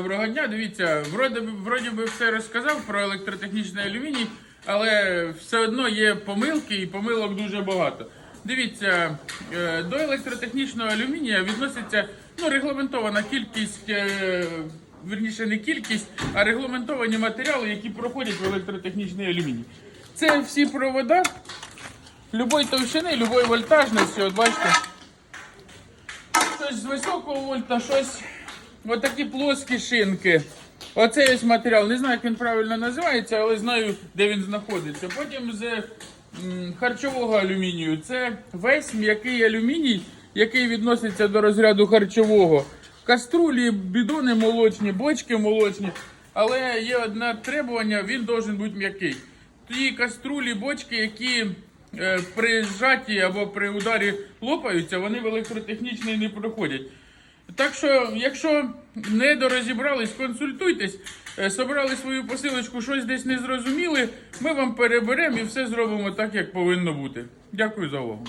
Доброго дня, дивіться, вроді, вроді би все розказав про електротехнічний алюміній, але все одно є помилки і помилок дуже багато. Дивіться, е, до електротехнічного алюмінія відноситься ну, регламентована кількість, е, верніше не кількість, а регламентовані матеріали, які проходять в електротехнічний алюміній. Це всі провода любої товщини, любої вольтажності, от бачите щось з високого вольта, щось отакі плоскі шинки. Оцей ось матеріал. Не знаю, як він правильно називається, але знаю, де він знаходиться. Потім з харчового алюмінію. Це весь м'який алюміній, який відноситься до розряду харчового. Каструлі, бідони молочні, бочки молочні. Але є одне требування, він должен бути м'який. Ті каструлі, бочки, які е, при зжатті або при ударі лопаються, вони в електротехнічний не проходять. Так що, якщо не дорозібрались, консультуйтесь, е, собрали свою посилочку, щось десь не зрозуміли, ми вам переберемо і все зробимо так, як повинно бути. Дякую за увагу.